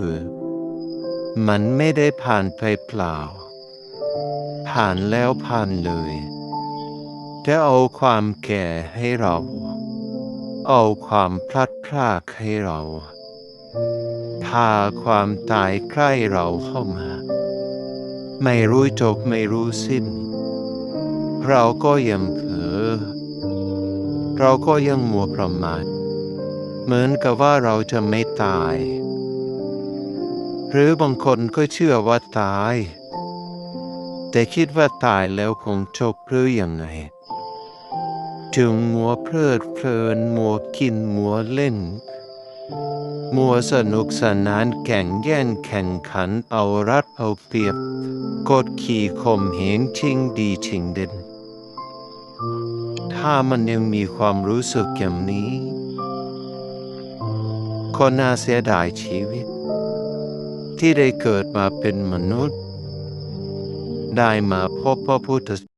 คือ มันไม่ได้ผ่านไปเปล่า ผ่านแล้วผ่านเลยจะเอาความแก่ให้เรา เอาความพลัดพรากให้เราพาความตายใกล้เราเข้ามา ไม่รู้จบไม่รู้สิ้น เราก็ยังเผลอเราก็ยังมัวประมาทเหมือนกับว่าเราจะไม่ตาย หรือบางคนก็เชื่อว่าตาย แต่คิดว่าตายแล้วคงจบหรือยังไง จึงมัวเพลิดเพลินมัวกินมัวเล่น มัวสนุกสนานแข่งแย่งแข่งขันเอารัดเอาเปรียบกดขี่ข่มเหงชิงดีชิงเด่นถ้ามันยังมีความรู้สึกอย่างนี้ ก็น่าเสียดายชีวิต ที่ได้เกิดมาเป็นมนุษย์ ได้มาพบพระพุทธ